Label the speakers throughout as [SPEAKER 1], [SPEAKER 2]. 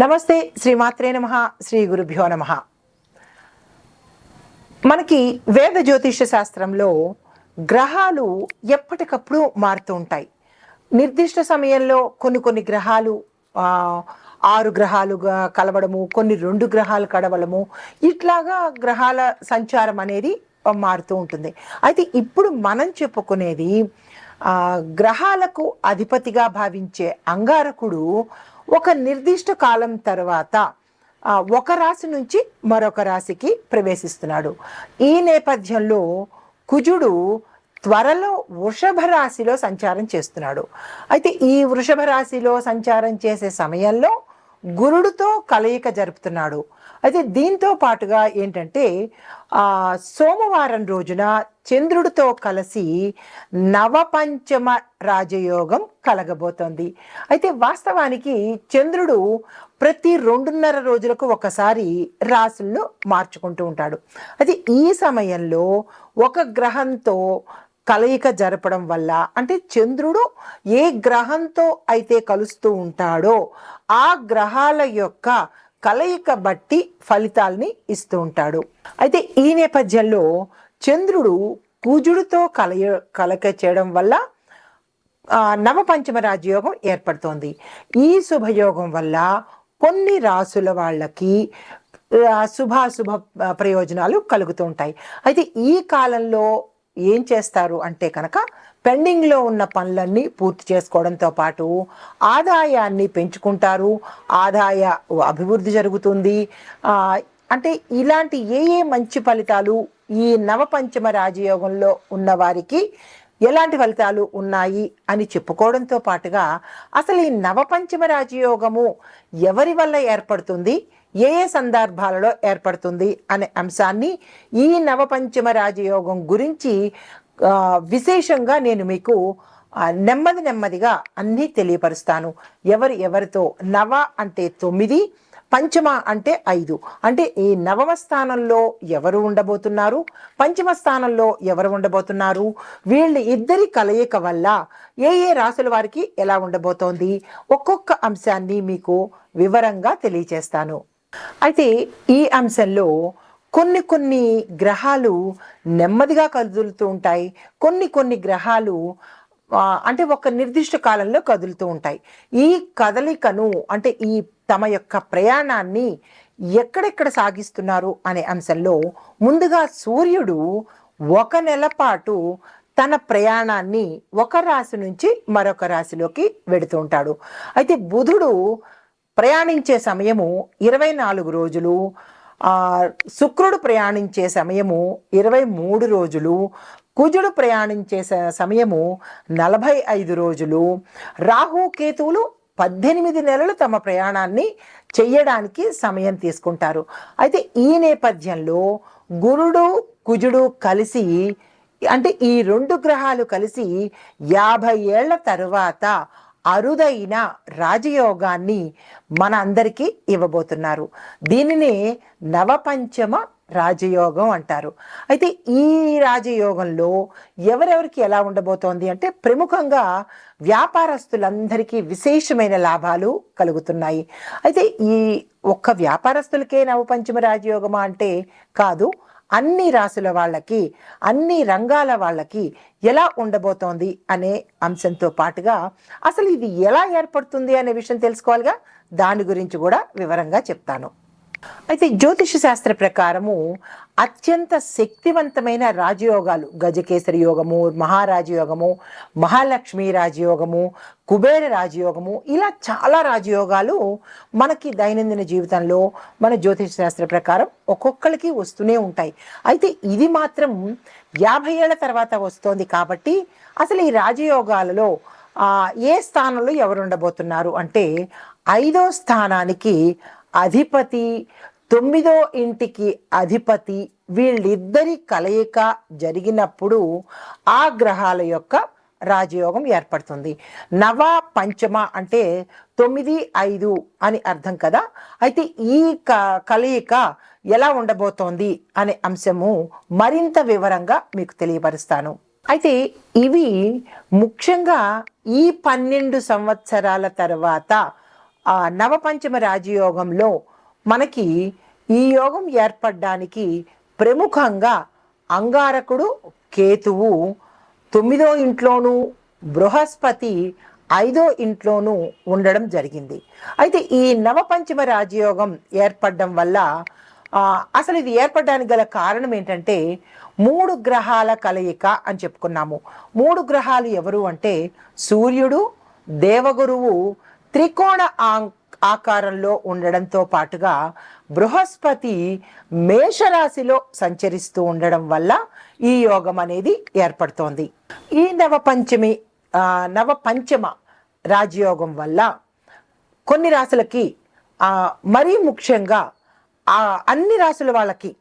[SPEAKER 1] నమస్తే శ్రీమాత్రే నమ శ్రీ గురుభ్యో నమ. మనకి వేద జ్యోతిష శాస్త్రంలో గ్రహాలు ఎప్పటికప్పుడు మారుతూ ఉంటాయి. నిర్దిష్ట సమయంలో కొన్ని కొన్ని గ్రహాలు ఆరు గ్రహాలుగా కలవడము కొన్ని రెండు గ్రహాలు కడవడము ఇట్లాగా గ్రహాల సంచారం అనేది మారుతూ ఉంటుంది. అయితే ఇప్పుడు మనం చెప్పుకునేది గ్రహాలకు అధిపతిగా భావించే అంగారకుడు ఒక నిర్దిష్ట కాలం తర్వాత ఒక రాశి నుంచి మరొక రాశికి ప్రవేశిస్తున్నాడు. ఈ నేపథ్యంలో కుజుడు త్వరలో వృషభ రాశిలో సంచారం చేస్తున్నాడు. అయితే ఈ వృషభ రాశిలో సంచారం చేసే సమయంలో గురుడితో కలయిక జరుపుతున్నాడు. అయితే దీంతో పాటుగా ఏంటంటే సోమవారం రోజున చంద్రుడితో కలిసి నవపంచమ రాజయోగం కలగబోతోంది. అయితే వాస్తవానికి చంద్రుడు ప్రతి రెండున్నర రోజులకు ఒకసారి రాసులను మార్చుకుంటూ ఉంటాడు. అయితే ఈ సమయంలో ఒక గ్రహంతో కలయిక జరపడం వల్ల అంటే చంద్రుడు ఏ గ్రహంతో అయితే కలుస్తూ ఉంటాడో ఆ గ్రహాల యొక్క కలయిక బట్టి ఫలితాల్ని ఇస్తూ ఉంటాడు. అయితే ఈ నేపథ్యంలో చంద్రుడు కుజుడితో కలయ కలక చేయడం వల్ల నవపంచమ రాజయోగం ఏర్పడుతోంది. ఈ శుభయోగం వల్ల కొన్ని రాసుల వాళ్ళకి శుభాశుభ ప్రయోజనాలు కలుగుతూ ఉంటాయి. అయితే ఈ కాలంలో ఏం చేస్తారు అంటే కనుక పెండింగ్లో ఉన్న పనులన్నీ పూర్తి చేసుకోవడంతో పాటు ఆదాయాన్ని పెంచుకుంటారు. ఆదాయ అభివృద్ధి జరుగుతుంది. అంటే ఇలాంటి ఏ ఏ మంచి ఫలితాలు ఈ నవపంచమ రాజయోగంలో ఉన్న వారికి ఎలాంటి ఫలితాలు ఉన్నాయి అని చెప్పుకోవడంతో పాటుగా అసలు ఈ నవపంచమ రాజయోగము ఎవరి వల్ల ఏర్పడుతుంది? ఏ ఏ సందర్భాలలో ఏర్పడుతుంది అనే అంశాన్ని ఈ నవపంచమ రాజయోగం గురించి విశేషంగా నేను మీకు నెమ్మది నెమ్మదిగా అన్నీ తెలియపరుస్తాను. ఎవరు ఎవరితో నవ అంటే తొమ్మిది పంచమ అంటే ఐదు. అంటే ఈ నవమ స్థానంలో ఎవరు ఉండబోతున్నారు? పంచమ స్థానంలో ఎవరు ఉండబోతున్నారు? వీళ్ళ ఇద్దరి కలయిక వల్ల ఏ ఏ రాసుల వారికి ఎలా ఉండబోతోంది? ఒక్కొక్క అంశాన్ని మీకు వివరంగా తెలియచేస్తాను. అయితే ఈ అంశంలో కొన్ని కొన్ని గ్రహాలు నెమ్మదిగా కదులుతూ ఉంటాయి. కొన్ని కొన్ని గ్రహాలు అంటే ఒక నిర్దిష్ట కాలంలో కదులుతూ ఉంటాయి. ఈ కదలికను అంటే ఈ తమ యొక్క ప్రయాణాన్ని ఎక్కడెక్కడ సాగిస్తున్నారు అనే అంశంలో ముందుగా సూర్యుడు ఒక నెల పాటు తన ప్రయాణాన్ని ఒక రాశి నుంచి మరొక రాశిలోకి వెడుతూ ఉంటాడు. అయితే బుధుడు ప్రయాణించే సమయము ఇరవై నాలుగు రోజులు శుక్రుడు ప్రయాణించే సమయము ఇరవై మూడు రోజులు కుజుడు ప్రయాణించే స- సమయము నలభై ఐదు రోజులు రాహు కేతువులు పద్దెనిమిది నెలలు తమ ప్రయాణాన్ని చెయ్యడానికి సమయం తీసుకుంటారు. అయితే ఈ నేపథ్యంలో గురుడు కుజుడు కలిసి అంటే ఈ రెండు గ్రహాలు కలిసి యాభై ఏళ్ళ తరువాత అరుదైన రాజయోగాన్ని మన అందరికీ ఇవ్వబోతున్నారు. దీనినే నవపంచమ రాజయోగం అంటారు. అయితే ఈ రాజయోగంలో ఎవరెవరికి ఎలా ఉండబోతోంది అంటే ప్రముఖంగా వ్యాపారస్తులందరికీ విశేషమైన లాభాలు కలుగుతున్నాయి. అయితే ఈ ఒక్క వ్యాపారస్తులకే నవపంచమ రాజయోగమా అంటే కాదు అన్ని రాసుల వాళ్ళకి అన్ని రంగాల వాళ్ళకి ఎలా ఉండబోతోంది అనే అంశంతో పాటుగా అసలు ఇది ఎలా ఏర్పడుతుంది అనే విషయం తెలుసుకోవాలిగా? దాని గురించి కూడా వివరంగా చెప్తాను. అయితే జ్యోతిష శాస్త్ర ప్రకారము అత్యంత శక్తివంతమైన రాజయోగాలు. గజకేసరి యోగము మహారాజయోగము మహాలక్ష్మి రాజయోగము కుబేర రాజయోగము ఇలా చాలా రాజయోగాలు మనకి దైనందిన జీవితంలో మన జ్యోతిష శాస్త్ర ప్రకారం ఒక్కొక్కరికి వస్తూనే ఉంటాయి. అయితే ఇది మాత్రం యాభై ఏళ్ళ తర్వాత వస్తోంది కాబట్టి అసలు ఈ రాజయోగాలలో ఏ స్థానంలో ఎవరు ఉండబోతున్నారు అంటే ఐదో స్థానానికి అధిపతి తొమ్మిదో ఇంటికి అధిపతి వీళ్ళిద్దరి కలయిక జరిగినప్పుడు ఆ గ్రహాల యొక్క రాజయోగం ఏర్పడుతుంది. నవ పంచమ అంటే తొమ్మిది ఐదు అని అర్థం కదా? అయితే ఈ క కలయిక ఎలా ఉండబోతోంది అనే అంశము మరింత వివరంగా మీకు తెలియపరుస్తాను. అయితే ఇవి ముఖ్యంగా ఈ పన్నెండు సంవత్సరాల తర్వాత ఆ నవపంచమ రాజయోగంలో మనకి ఈ యోగం ఏర్పడడానికి ప్రముఖంగా అంగారకుడు కేతువు తొమ్మిదో ఇంట్లోనూ బృహస్పతి ఐదో ఇంట్లోనూ ఉండడం జరిగింది. అయితే ఈ నవపంచమ రాజయోగం ఏర్పడడం వల్ల అసలు ఇది ఏర్పడడానికి గల కారణం ఏంటంటే మూడు గ్రహాల కలయిక అని చెప్పుకున్నాము. మూడు గ్రహాలు ఎవరు అంటే సూర్యుడు దేవగురువు త్రికోణ ఆకారంలో ఉండడంతో పాటుగా బృహస్పతి మేషరాశిలో సంచరిస్తూ ఉండడం వల్ల ఈ యోగం అనేది ఏర్పడుతోంది. ఈ నవపంచమి నవ నవపంచమ రాజయోగం వల్ల కొన్ని రాశులకి మరీ ముఖ్యంగా ఆ అన్ని రాశుల వాళ్ళకి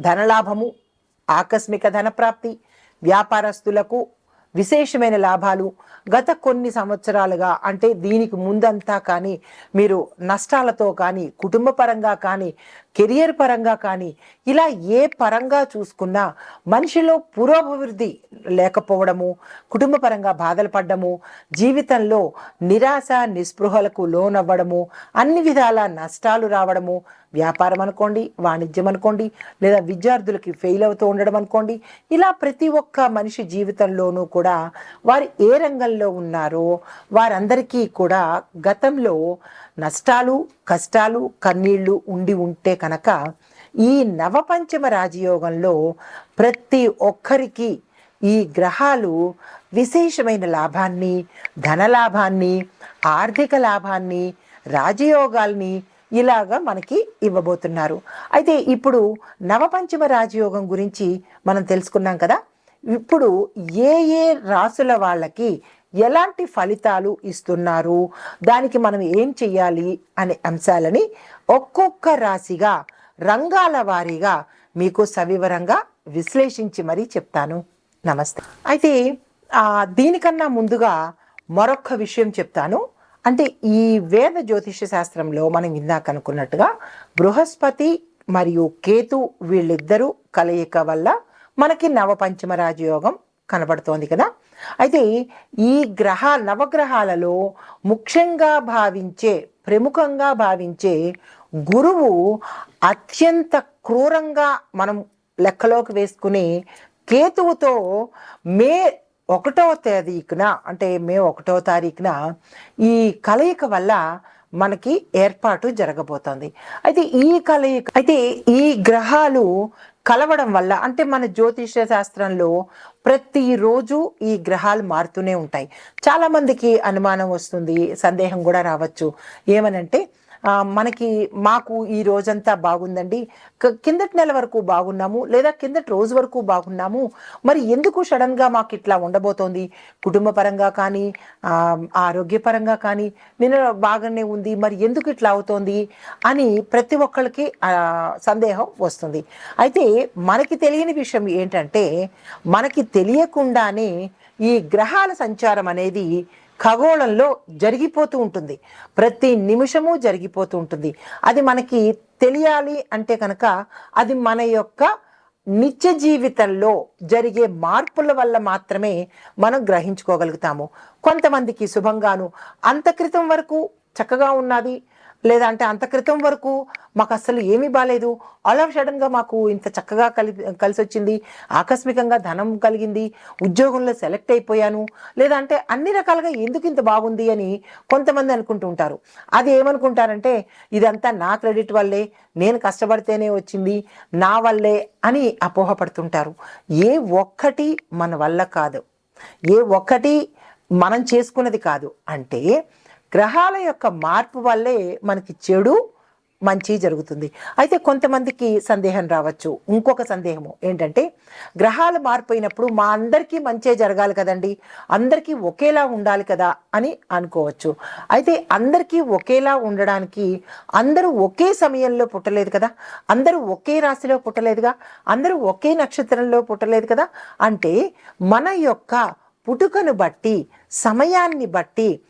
[SPEAKER 1] ధనలాభము ఆకస్మిక ధనప్రాప్తి వ్యాపారస్తులకు విశేషమైన లాభాలు గత కొన్ని సంవత్సరాలుగా అంటే దీనికి ముందంతా కానీ మీరు నష్టాలతో కానీ కుటుంబ పరంగా కానీ కెరియర్ పరంగా కానీ ఇలా ఏ పరంగా చూసుకున్నా మనిషిలో పురోభివృద్ధి లేకపోవడము కుటుంబ పరంగా బాధలు పడ్డము జీవితంలో నిరాశ నిస్పృహలకు లోనవ్వడము అన్ని విధాల నష్టాలు రావడము వ్యాపారం అనుకోండి వాణిజ్యం అనుకోండి లేదా విద్యార్థులకి ఫెయిల్ అవుతూ ఉండడం అనుకోండి ఇలా ప్రతి ఒక్క మనిషి జీవితంలోనూ కూడా వారు ఏ రంగంలో ఉన్నారో వారందరికీ కూడా గతంలో నష్టాలు కష్టాలు కన్నీళ్ళు ఉండి ఉంటే కనుక ఈ నవపంచమ రాజయోగంలో ప్రతి ఒక్కరికి ఈ గ్రహాలు విశేషమైన లాభాన్ని ధనలాభాన్ని ఆర్థిక లాభాన్ని రాజయోగాల్ని ఇలాగా మనకి ఇవ్వబోతున్నారు. అయితే ఇప్పుడు నవపంచమ రాజయోగం గురించి మనం తెలుసుకున్నాం కదా. ఇప్పుడు ఏ ఏ రాసుల వాళ్ళకి ఎలాంటి ఫలితాలు ఇస్తున్నారు? దానికి మనం ఏం చెయ్యాలి? అనే అంశాలని ఒక్కొక్క రాశిగా రంగాల వారీగా మీకు సవివరంగా విశ్లేషించి మరీ చెప్తాను. నమస్తే. అయితే దీనికన్నా ముందుగా మరొక విషయం చెప్తాను. అంటే ఈ వేద జ్యోతిష శాస్త్రంలో మనం ఇందాక అనుకున్నట్టుగా బృహస్పతి మరియు కేతు వీళ్ళిద్దరూ కలయిక వల్ల మనకి నవపంచమ రాజయోగం కనబడుతోంది కదా. అయితే ఈ గ్రహ నవగ్రహాలలో ముఖ్యంగా భావించే ప్రముఖంగా భావించే గురువు అత్యంత క్రూరంగా మనం లెక్కలోకి వేసుకుని కేతువుతో మే ఒకటో తేదీకున అంటే మే ఒకటో తారీఖున ఈ కలయిక వల్ల మనకి ఏర్పాటు జరగబోతోంది. అయితే ఈ కలయిక అయితే ఈ గ్రహాలు కలవడం వల్ల అంటే మన జ్యోతిష శాస్త్రంలో ప్రతిరోజు ఈ గ్రహాలు మారుతూనే ఉంటాయి. చాలామందికి అనుమానం వస్తుంది సందేహం కూడా రావచ్చు. ఏమనంటే మనకి మాకు ఈ రోజంతా బాగుందండి. కిందటి నెల వరకు బాగున్నాము లేదా కిందటి రోజు వరకు బాగున్నాము. మరి ఎందుకు సడన్గా మాకు ఇట్లా ఉండబోతోంది? కుటుంబ పరంగా కానీ ఆరోగ్యపరంగా కానీ నిన్న బాగానే ఉంది మరి ఎందుకు ఇట్లా అవుతోంది అని ప్రతి ఒక్కరికి సందేహం వస్తుంది. అయితే మనకి తెలియని విషయం ఏంటంటే మనకి తెలియకుండానే ఈ గ్రహాల సంచారం అనేది ఖగోళంలో జరిగిపోతూ ఉంటుంది. ప్రతి నిమిషము జరిగిపోతూ ఉంటుంది. అది మనకి తెలియాలి అంటే కనుక అది మన యొక్క నిత్య జీవితంలో జరిగే మార్పుల వల్ల మాత్రమే మనం గ్రహించుకోగలుగుతాము. కొంతమందికి శుభంగాను అంత క్రితం వరకు చక్కగా ఉన్నది లేదా అంటే అంత క్రితం వరకు మాకు అసలు ఏమీ బాగాలేదు ఆల్ ఆఫ్ సడన్గా మాకు ఇంత చక్కగా కలి కలిసి వచ్చింది ఆకస్మికంగా ధనం కలిగింది. ఉద్యోగంలో సెలెక్ట్ అయిపోయాను. లేదా అంటే అన్ని రకాలుగా ఎందుకు ఇంత బాగుంది అని కొంతమంది అనుకుంటూ ఉంటారు. అది ఏమనుకుంటారంటే ఇదంతా నా క్రెడిట్ వల్లే నేను కష్టపడితేనే వచ్చింది నా వల్లే అని అపోహపడుతుంటారు. ఏ ఒక్కటి మన వల్ల కాదు. ఏ ఒక్కటి మనం చేసుకున్నది కాదు. అంటే గ్రహాల యొక్క మార్పు వల్లే మనకి చెడు మంచి జరుగుతుంది. అయితే కొంతమందికి సందేహం రావచ్చు. ఇంకొక సందేహము ఏంటంటే గ్రహాలు మారిపోయినప్పుడు మా అందరికీ మంచే జరగాలి కదండి. అందరికీ ఒకేలా ఉండాలి కదా అని అనుకోవచ్చు. అయితే అందరికీ ఒకేలా ఉండడానికి అందరూ ఒకే సమయంలో పుట్టలేదు కదా? అందరూ ఒకే రాశిలో పుట్టలేదుగా? అందరూ ఒకే నక్షత్రంలో పుట్టలేదు కదా? అంటే మన యొక్క పుట్టుకను బట్టి సమయాన్ని బట్టి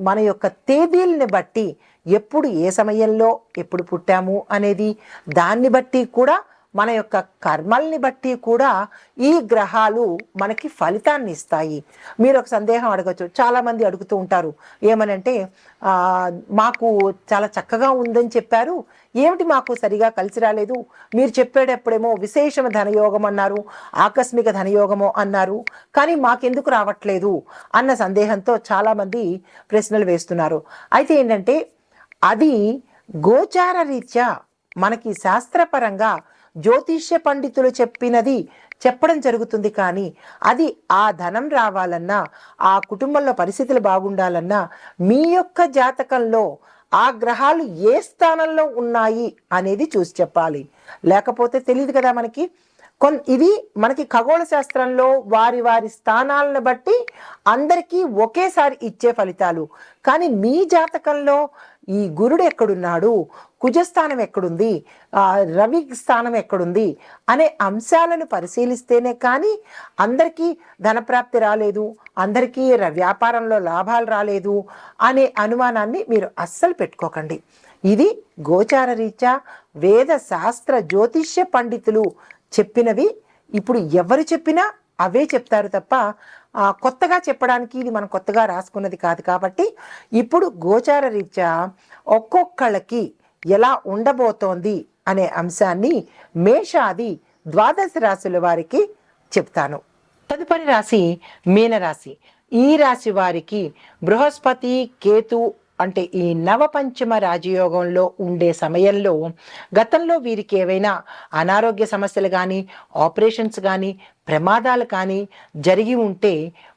[SPEAKER 1] మన యొక్క తేదీల్ని బట్టి ఎప్పుడు ఏ సమయంలో ఎప్పుడు పుట్టాము అనేది దాన్ని బట్టి కూడా మన యొక్క కర్మల్ని బట్టి కూడా ఈ గ్రహాలు మనకి ఫలితాన్ని ఇస్తాయి. మీరు ఒక సందేహం అడగచ్చు. చాలామంది అడుగుతూ ఉంటారు. ఏమనంటే మాకు చాలా చక్కగా ఉందని చెప్పారు. ఏమిటి మాకు సరిగా కలిసి రాలేదు? మీరు చెప్పేటప్పుడేమో విశేషమ ధనయోగం అన్నారు ఆకస్మిక ధనయోగము అన్నారు. కానీ మాకెందుకు రావట్లేదు అన్న సందేహంతో చాలామంది ప్రశ్నలు వేస్తున్నారు. అయితే ఏంటంటే అది గోచార రీత్యా మనకి శాస్త్రపరంగా జ్యోతిష్య పండితులు చెప్పినది చెప్పడం జరుగుతుంది కానీ అది ఆ ధనం రావాలన్నా ఆ కుటుంబంలో పరిస్థితులు బాగుండాలన్నా మీ యొక్క జాతకంలో ఆ గ్రహాలు ఏ స్థానంలో ఉన్నాయి అనేది చూసి చెప్పాలి. లేకపోతే తెలియదు కదా మనకి. కొన్ ఇది మనకి ఖగోళ శాస్త్రంలో వారి వారి స్థానాలను బట్టి అందరికీ ఒకేసారి ఇచ్చే ఫలితాలు. కానీ మీ జాతకంలో ఈ గురుడు ఎక్కడున్నాడు? కుజస్థానం ఎక్కడుంది? రవి స్థానం ఎక్కడుంది? అనే అంశాలను పరిశీలిస్తేనే కానీ అందరికీ ధనప్రాప్తి రాలేదు అందరికీ వ్యాపారంలో లాభాలు రాలేదు అనే అనుమానాన్ని మీరు అస్సలు పెట్టుకోకండి. ఇది గోచార రీత్యా వేద శాస్త్ర జ్యోతిష్య పండితులు చెప్పినవి. ఇప్పుడు ఎవరు చెప్పినా అవే చెప్తారు తప్ప కొత్తగా చెప్పడానికి ఇది మనం కొత్తగా రాసుకున్నది కాదు కాబట్టి ఇప్పుడు గోచార రీత్యా ఒక్కొక్కళ్ళకి ఎలా ఉండబోతోంది అనే అంశాన్ని మేషాది ద్వాదశ రాశుల వారికి చెప్తాను. తదుపరి రాశి మీనరాశి. ఈ రాశి వారికి బృహస్పతి కేతు అంటే ఈ నవపంచమ రాజయోగంలో ఉండే సమయంలో గతంలో వీరికి ఏవైనా అనారోగ్య సమస్యలు కానీ ఆపరేషన్స్ కానీ ప్రమాదాలు కానీ జరిగి ఉంటే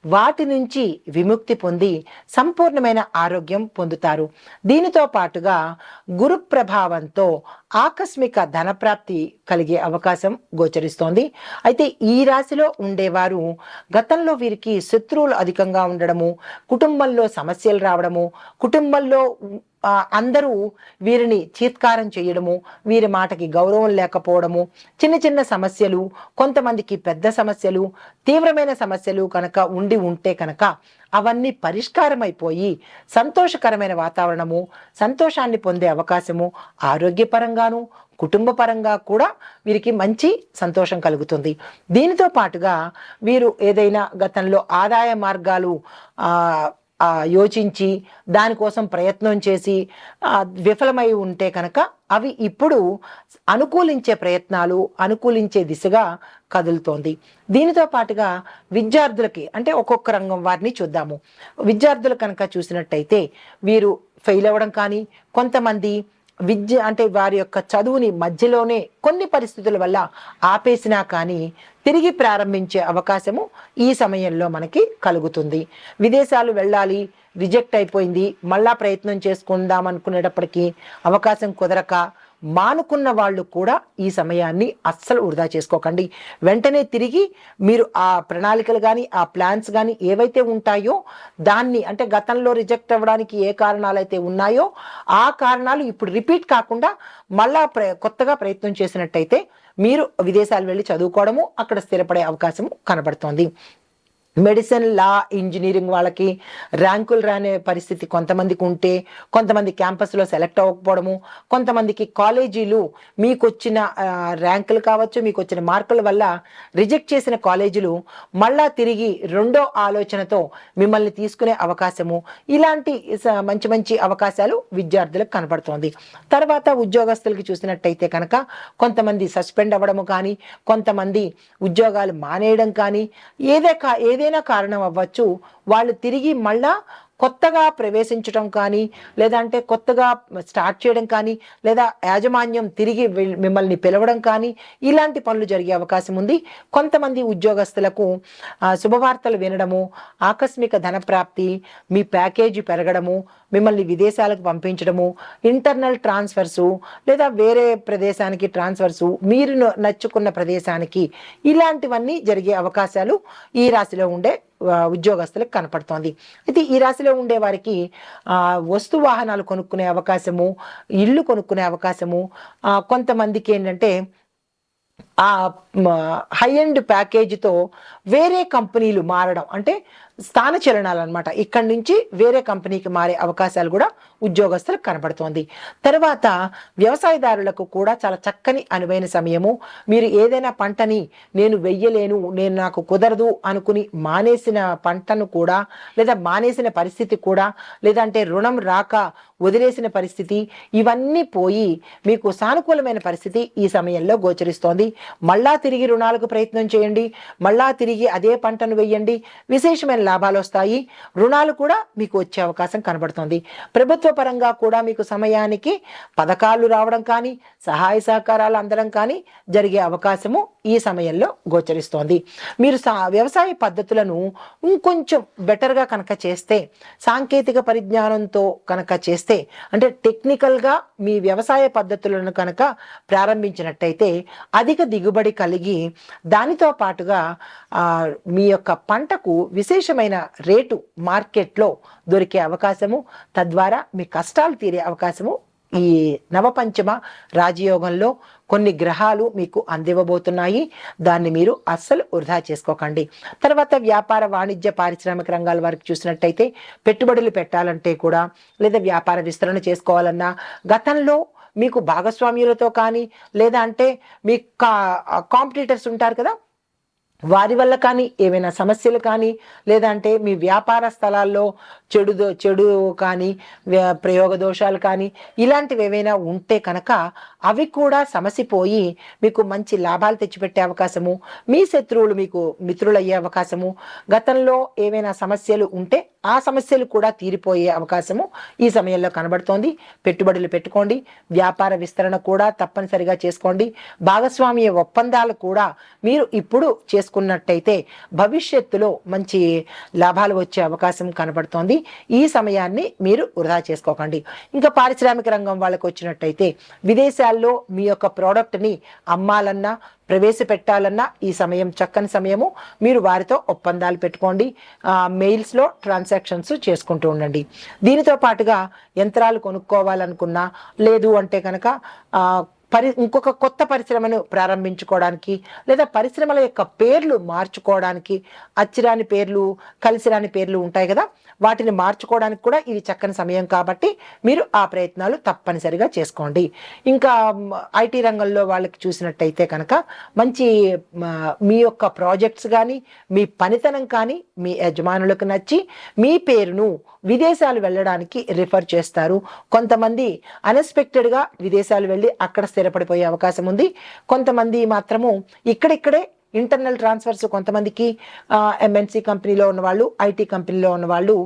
[SPEAKER 1] వాటి నుంచి విముక్తి పొంది సంపూర్ణమైన ఆరోగ్యం పొందుతారు. దీనితో పాటుగా గురు ప్రభావంతో ఆకస్మిక ధనప్రాప్తి కలిగే అవకాశం గోచరిస్తోంది. అయితే ఈ రాశిలో ఉండేవారు గతంలో వీరికి శత్రువులు అధికంగా ఉండడము కుటుంబంలో సమస్యలు రావడము కుటుంబంలో అందరూ వీరిని చీత్కారం చేయడము వీరి మాటకి గౌరవం లేకపోవడము చిన్న చిన్న సమస్యలు కొంతమందికి పెద్ద సమస్యలు తీవ్రమైన సమస్యలు కనుక ఉండి ఉంటే కనుక అవన్నీ పరిష్కారం అయిపోయి సంతోషకరమైన వాతావరణము సంతోషాన్ని పొందే అవకాశము ఆరోగ్యపరంగాను కుటుంబ పరంగా కూడా వీరికి మంచి సంతోషం కలుగుతుంది. దీనితో పాటుగా వీరు ఏదైనా గతంలో ఆదాయ మార్గాలు యోచించి దానికోసం ప్రయత్నం చేసి విఫలమై ఉంటే కనుక అవి ఇప్పుడు అనుకూలించే ప్రయత్నాలు అనుకూలించే దిశగా కదులుతోంది. దీనితో పాటుగా విద్యార్థులకి అంటే ఒక్కొక్క రంగం వారిని చూద్దాము. విద్యార్థులు కనుక చూసినట్టయితే వీరు ఫెయిల్ అవ్వడం కానీ కొంతమంది విద్య అంటే వారి యొక్క చదువుని మధ్యలోనే కొన్ని పరిస్థితుల వల్ల ఆపేసినా కానీ తిరిగి ప్రారంభించే అవకాశము ఈ సమయంలో మనకి కలుగుతుంది. విదేశాలు వెళ్ళాలి రిజెక్ట్ అయిపోయింది మళ్ళా ప్రయత్నం చేసుకుందాం అనుకునేటప్పటికీ అవకాశం కుదరక మానుకున్న వాళ్ళు కూడా ఈ సమయాన్ని అస్సలు వృధా చేసుకోకండి. వెంటనే తిరిగి మీరు ఆ ప్రణాళికలు కానీ ఆ ప్లాన్స్ కానీ ఏవైతే ఉంటాయో దాన్ని అంటే గతంలో రిజెక్ట్ అవ్వడానికి ఏ కారణాలు అయితే ఉన్నాయో ఆ కారణాలు ఇప్పుడు రిపీట్ కాకుండా మళ్ళా ప్ర కొత్తగా ప్రయత్నం చేసినట్టయితే మీరు విదేశాలు వెళ్ళి చదువుకోవడము అక్కడ స్థిరపడే అవకాశం కనబడుతోంది. మెడిసిన్ లా ఇంజనీరింగ్ వాళ్ళకి ర్యాంకులు రాని పరిస్థితి కొంతమందికి ఉంటే కొంతమంది క్యాంపస్లో సెలెక్ట్ అవ్వకపోవడము కొంతమందికి కాలేజీలు మీకు వచ్చిన ర్యాంకులు కావచ్చు మీకు వచ్చిన మార్కుల వల్ల రిజెక్ట్ చేసిన కాలేజీలు మళ్ళా తిరిగి రెండో ఆలోచనతో మిమ్మల్ని తీసుకునే అవకాశము ఇలాంటి స- మంచి మంచి అవకాశాలు విద్యార్థులకు కనపడుతోంది తర్వాత ఉద్యోగస్తులకి చూసినట్టయితే కనుక కొంతమంది సస్పెండ్ అవ్వడము కానీ కొంతమంది ఉద్యోగాలు మానేయడం కానీ ఏదే కా ఏదైనా కారణం అవ్వచ్చు వాళ్ళు తిరిగి మళ్ళా కొత్తగా ప్రవేశించడం కానీ లేదంటే కొత్తగా స్టార్ట్ చేయడం కానీ లేదా యాజమాన్యం తిరిగి మిమ్మల్ని పిలవడం కానీ ఇలాంటి పనులు జరిగే అవకాశం ఉంది. కొంతమంది ఉద్యోగస్తులకు శుభవార్తలు వినడము ఆకస్మిక ధనప్రాప్తి మీ ప్యాకేజీ పెరగడము మిమ్మల్ని విదేశాలకు పంపించడము ఇంటర్నల్ ట్రాన్స్ఫర్సు లేదా వేరే ప్రదేశానికి ట్రాన్స్ఫర్సు మీరు నచ్చుకున్న ప్రదేశానికి ఇలాంటివన్నీ జరిగే అవకాశాలు ఈ రాశిలో ఉండే ఉద్యోగస్తులకు కనపడుతోంది. అయితే ఈ రాశిలో ఉండే వారికి వస్తు వాహనాలు కొనుక్కునే అవకాశము ఇల్లు కొనుక్కునే అవకాశము కొంతమందికి ఏంటంటే ఆ హై ఎండ్ ప్యాకేజీతో వేరే కంపెనీలు మారడం. అంటే స్థాన చలనాలు అనమాట ఇక్కడి నుంచి వేరే కంపెనీకి మారే అవకాశాలు కూడా ఉద్యోగస్తులకు కనబడుతోంది. తర్వాత వ్యవసాయదారులకు కూడా చాలా చక్కని అనువైన సమయము. మీరు ఏదైనా పంటని నేను వెయ్యలేను నేను నాకు కుదరదు అనుకుని మానేసిన పంటను కూడా లేదా మానేసిన పరిస్థితి కూడా లేదంటే రుణం రాక వదిలేసిన పరిస్థితి ఇవన్నీ పోయి మీకు సానుకూలమైన పరిస్థితి ఈ సమయంలో గోచరిస్తోంది. మళ్ళా తిరిగి రుణాలకు ప్రయత్నం చేయండి. మళ్ళా తిరిగి అదే పంటను వెయ్యండి విశేషమైన లాభాలు వస్తాయి. రుణాలు కూడా మీకు వచ్చే అవకాశం కనబడుతుంది. ప్రభుత్వ పరంగా కూడా మీకు సమయానికి పథకాలు రావడం కానీ సహాయ సహకారాలు అందడం కానీ జరిగే అవకాశము ఈ సమయంలో గోచరిస్తోంది. మీరు సా వ్యవసాయ పద్ధతులను ఇంకొంచెం బెటర్గా కనుక చేస్తే సాంకేతిక పరిజ్ఞానంతో కనుక చేస్తే అంటే టెక్నికల్గా మీ వ్యవసాయ పద్ధతులను కనుక ప్రారంభించినట్టయితే అధిక దిగుబడి కలిగి దానితో పాటుగా మీ యొక్క పంటకు విశేషమైన రేటు మార్కెట్లో దొరికే అవకాశము తద్వారా మీ కష్టాలు తీరే అవకాశము ఈ నవపంచమ రాజయోగంలో కొన్ని గ్రహాలు మీకు అందివ్వబోతున్నాయి. దాన్ని మీరు అస్సలు వృధా చేసుకోకండి. తర్వాత వ్యాపార వాణిజ్య పారిశ్రామిక రంగాల వారికి చూసినట్టయితే పెట్టుబడులు పెట్టాలంటే కూడా లేదా వ్యాపార విస్తరణ చేసుకోవాలన్నా గతంలో మీకు భాగస్వామ్యులతో కానీ లేదా అంటే మీ కా కాంపిటీటర్స్ ఉంటారు కదా వారి వల్ల కానీ ఏమైనా సమస్యలు కానీ లేదంటే మీ వ్యాపార స్థలాల్లో చెడు దో- చెడు కానీ ప్రయోగ దోషాలు కానీ ఇలాంటివి ఏవైనా ఉంటే కనుక అవి కూడా సమసిపోయి మీకు మంచి లాభాలు తెచ్చిపెట్టే అవకాశము మీ శత్రువులు మీకు మిత్రులయ్యే అవకాశము గతంలో ఏవైనా సమస్యలు ఉంటే ఆ సమస్యలు కూడా తీరిపోయే అవకాశము ఈ సమయంలో కనబడుతోంది. పెట్టుబడులు పెట్టుకోండి. వ్యాపార విస్తరణ కూడా తప్పనిసరిగా చేసుకోండి. భాగస్వామ్య ఒప్పందాలు కూడా మీరు ఇప్పుడు చేసుకున్నట్టయితే భవిష్యత్తులో మంచి లాభాలు వచ్చే అవకాశం కనబడుతోంది. ఈ సమయాన్ని మీరు వృధా చేసుకోకండి. ఇంకా పారిశ్రామిక రంగం వాళ్ళకు వచ్చినట్టయితే విదేశాల్లో మీ యొక్క ప్రోడక్ట్ని అమ్మాలన్నా ప్రవేశపెట్టాలన్నా ఈ సమయం చక్కని సమయము. మీరు వారితో ఒప్పందాలు పెట్టుకోండి. మెయిల్స్లో ట్రాన్సాక్షన్స్ చేసుకుంటూ ఉండండి. దీనితో పాటుగా యంత్రాలు కొనుక్కోవాలనుకున్నా లేదు అంటే కనుక పరి ఇంకొక కొత్త పరిశ్రమను ప్రారంభించుకోవడానికి లేదా పరిశ్రమల యొక్క పేర్లు మార్చుకోవడానికి అచ్చిరాని పేర్లు కలిసిరాని పేర్లు ఉంటాయి కదా వాటిని మార్చుకోవడానికి కూడా ఇది చక్కని సమయం కాబట్టి మీరు ఆ ప్రయత్నాలు తప్పనిసరిగా చేసుకోండి. ఇంకా ఐటీ రంగంలో వాళ్ళకి చూసినట్టయితే కనుక మంచి మీ యొక్క ప్రాజెక్ట్స్ కానీ మీ పనితనం కానీ మీ యజమానులకు నచ్చి మీ పేరును విదేశాలు వెళ్ళడానికి రిఫర్ చేస్తారు. కొంతమంది అన్ఎక్స్పెక్టెడ్గా విదేశాలు వెళ్ళి అక్కడ స్థిరపడిపోయే అవకాశం ఉంది. కొంతమంది మాత్రము ఇక్కడిక్కడే ఇంటర్నల్ ట్రాన్స్ఫర్స్ కొంతమందికి ఎంఎన్సి కంపెనీలో ఉన్నవాళ్ళు ఐటీ కంపెనీలో ఉన్నవాళ్ళు వాళ్ళు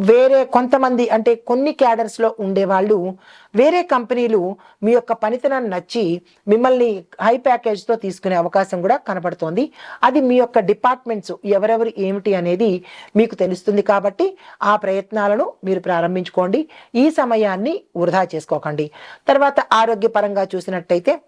[SPEAKER 1] వేరే కొంతమంది అంటే కొన్ని క్యాడర్స్లో ఉండేవాళ్ళు వేరే కంపెనీలు మీ యొక్క పనితనాన్ని నచ్చి మిమ్మల్ని హై ప్యాకేజ్తో తీసుకునే అవకాశం కూడా కనబడుతోంది. అది మీ యొక్క డిపార్ట్మెంట్స్ ఎవరెవరు ఏమిటి అనేది మీకు తెలుస్తుంది కాబట్టి ఆ ప్రయత్నాలను మీరు ప్రారంభించుకోండి. ఈ సమయాన్ని వృధా చేసుకోకండి. తర్వాత ఆరోగ్యపరంగా చూసినట్టయితే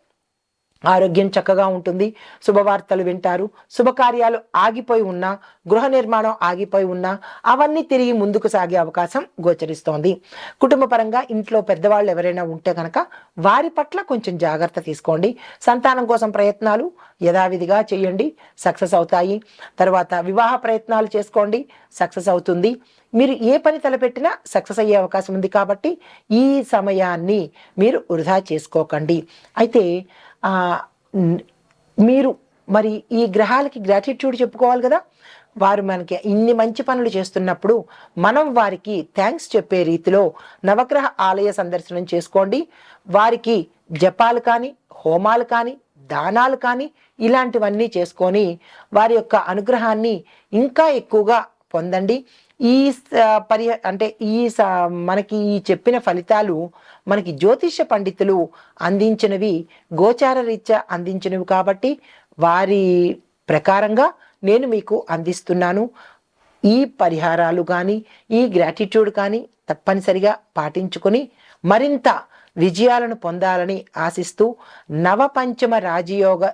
[SPEAKER 1] ఆరోగ్యం చక్కగా ఉంటుంది. శుభవార్తలు వింటారు. శుభకార్యాలు ఆగిపోయి ఉన్నా గృహ నిర్మాణం ఆగిపోయి ఉన్నా అవన్నీ తిరిగి ముందుకు సాగే అవకాశం గోచరిస్తోంది. కుటుంబ పరంగా ఇంట్లో పెద్దవాళ్ళు ఎవరైనా ఉంటే కనుక వారి పట్ల కొంచెం జాగ్రత్త తీసుకోండి. సంతానం కోసం ప్రయత్నాలు యథావిధిగా చేయండి. సక్సెస్ అవుతాయి. తర్వాత వివాహ ప్రయత్నాలు చేసుకోండి. సక్సెస్ అవుతుంది. మీరు ఏ పని తలపెట్టినా సక్సెస్ అయ్యే అవకాశం ఉంది కాబట్టి ఈ సమయాన్ని మీరు వృధా చేసుకోకండి. అయితే మీరు మరి ఈ గ్రహాలకి గ్రాటిట్యూడ్ చెప్పుకోవాలి కదా? వారు మనకి ఇన్ని మంచి పనులు చేస్తున్నప్పుడు మనం వారికి థ్యాంక్స్ చెప్పే రీతిలో నవగ్రహ ఆలయ సందర్శనం చేసుకోండి. వారికి జపాలు కానీ హోమాలు కానీ దానాలు కానీ ఇలాంటివన్నీ చేసుకొని వారి యొక్క అనుగ్రహాన్ని ఇంకా ఎక్కువగా పొందండి. ఈ స- పరి అంటే ఈ స- మనకి ఈ చెప్పిన ఫలితాలు మనకి జ్యోతిష పండితులు అందించినవి గోచార రీత్యా అందించినవి కాబట్టి వారి ప్రకారంగా నేను మీకు అందిస్తున్నాను. ఈ పరిహారాలు కానీ ఈ గ్రాటిట్యూడ్ కానీ తప్పనిసరిగా పాటించుకొని మరింత విజయాలను పొందాలని ఆశిస్తూ నవపంచమ రాజయోగ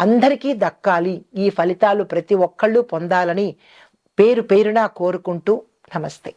[SPEAKER 1] అందరికీ దక్కాలి. ఈ ఫలితాలు ప్రతి ఒక్కళ్ళు పొందాలని పేరు పేరున కోరుకుంటూ నమస్తే.